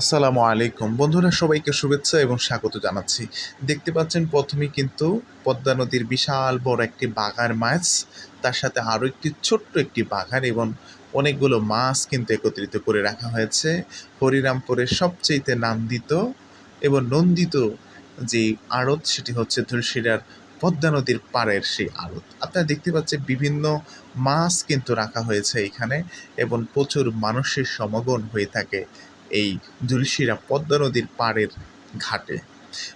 আসসালামু আলাইকুম। বন্ধুরা, সবাইকে শুভেচ্ছা এবং স্বাগত জানাচ্ছি। দেখতে পাচ্ছেন, প্রথমেই কিন্তু পদ্মা নদীর বিশাল বড় একটি বাগার মাছ, তার সাথে আরও একটি ছোট্ট একটি বাগান এবং অনেকগুলো মাছ কিন্তু একত্রিত করে রাখা হয়েছে। হরিরামপুরের সবচেয়েতে নান্দিত এবং নন্দিত যে আড়ত, সেটি হচ্ছে ধুলশিরার পদ্মা নদীর পাড়ের সেই আড়ত। আপনারা দেখতে পাচ্ছেন, বিভিন্ন মাছ কিন্তু রাখা হয়েছে এখানে এবং প্রচুর মানুষের সমাগম হয়ে থাকে এই জুলশিরা পদ্মা নদীর পাড়ের ঘাটে।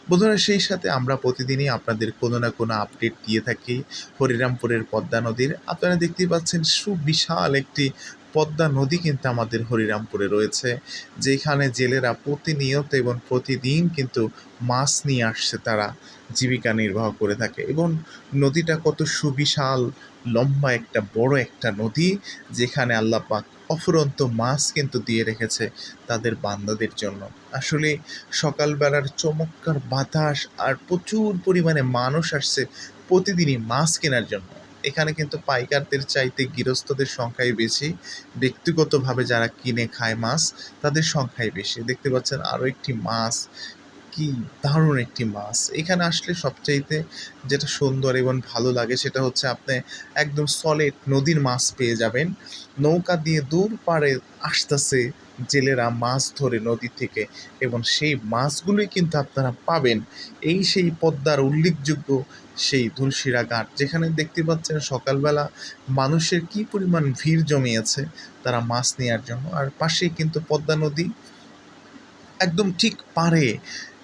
বন্ধুরা, সেই সাথে আমরা প্রতিদিনই আপনাদের কোনো না কোনো আপডেট দিয়ে থাকি। হরিরামপুরের পদ্মা নদীর। আপনারা দেখতেই পাচ্ছেন সুবিশাল একটি পদ্মা নদী কিন্তু আমাদের হরিরামপুরে রয়েছে, যেখানে জেলেরা প্রতিনিয়ত এবং প্রতিদিন কিন্তু মাছ নিয়ে আসছে তারা, জীবিকা নির্বাহ করে থাকে। এবং নদীটা কত সুবিশাল, লম্বা একটা, বড় একটা নদী, যেখানে আল্লাহ পাক অফুরন্ত মাছ কিন্তু দিয়ে রেখেছে তাদের বান্দাদের জন্য। আসলে সকালবেলার চমৎকার বাতাস আর প্রচুর পরিমাণে মানুষ আসছে প্রতিদিনই মাছ কেনার জন্য। এখানে কিন্তু পাইকারদের চাইতে গৃহস্থদের সংখ্যাই বেশি। ব্যক্তিগতভাবে যারা কিনে খায় মাছ, তাদের সংখ্যাই বেশি। দেখতে পাচ্ছেন আরও একটি মাছ কি দারুণ একটি মাছ। এখানে আসলে সবচাইতে যেটা সুন্দর এবং ভালো লাগে সেটা হচ্ছে আপনি একদম সলিড নদীর মাছ পেয়ে যাবেন। নৌকা দিয়ে দূর পাড়ে আসতেছে জেলেরা মাছ ধরে নদী থেকে এবং সেই মাছগুলোই কিন্তু আপনারা পাবেন। এই সেই পদ্মার উল্লেখযোগ্য সেই তুলসিরা ঘাট, যেখানে দেখতে পাচ্ছেন সকালবেলা মানুষের কি পরিমাণ ভিড় জমিয়েছে তারা মাছ নেওয়ার জন্য। আর পাশেই কিন্তু পদ্মা নদী একদম ঠিক পারে।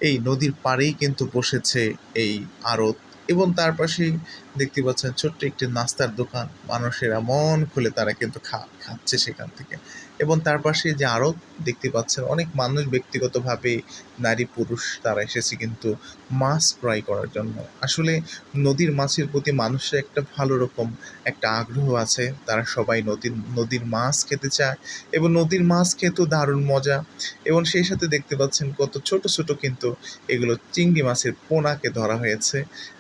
এই নদীর পাড়েই কিন্তু বসেছে এই আড়ত এবং তার পাশেই দেখতে পাচ্ছেন ছোট্ট একটি নাস্তার দোকান। মানুষেরা মন খুলে তারা কিন্তু খা, খাচ্ছে সেখান থেকে। এবং তার পাশে যে আরও দেখতে পাচ্ছেন, অনেক মানুষ ব্যক্তিগতভাবে নারী, পুরুষ তারা এসেছে কিন্তু মাছ ক্রয় করার জন্য। আসলে নদীর মাছের প্রতি মানুষের একটা ভালো রকম একটা আগ্রহ আছে। তারা সবাই নদীর নদীর মাছ খেতে চায় এবং নদীর মাছ খেতেও দারুণ মজা। এবং সেই সাথে দেখতে পাচ্ছেন কত ছোট ছোট কিন্তু এগুলো চিংড়ি মাছের পোনাকে ধরা হয়েছে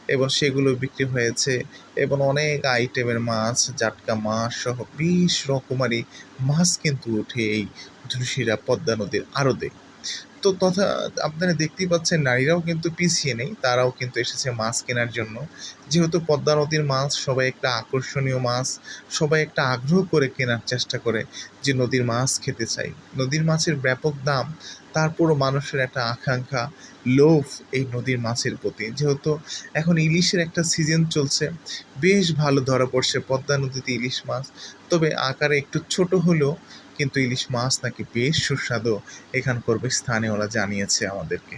এবং সেগুলো বিক্রি হয়েছে এবং অনেক আইটেমের মাছ, জাটকা মাছ সহ বিশ রকমারি মাছ কিন্তু ওঠে এই ধুলশিরা পদ্মা নদীর আড়তে তো তথা আপনারা দেখতেই পাচ্ছেন, নারীরাও কিন্তু পিছিয়ে নেই, তারাও কিন্তু এসেছে মাছ কেনার জন্য। যেহেতু পদ্মা নদীর মাছ সবাই একটা আকর্ষণীয় মাছ, সবাই একটা আগ্রহ করে কেনার চেষ্টা করে যে নদীর মাছ খেতে চাই। নদীর মাছের ব্যাপক দাম তারপরও মানুষের একটা আকাঙ্ক্ষা, লোভ এই নদীর মাছের প্রতি। যেহেতু এখন ইলিশের একটা সিজন চলছে, বেশ ভালো ধরা পড়ছে পদ্মা নদীতে ইলিশ মাছ। তবে আকারে একটু ছোট হলেও কিন্তু ইলিশ মাছ নাকি বেশ সুস্বাদু, এখানকার স্থানীয়রা জানিয়েছে আমাদেরকে।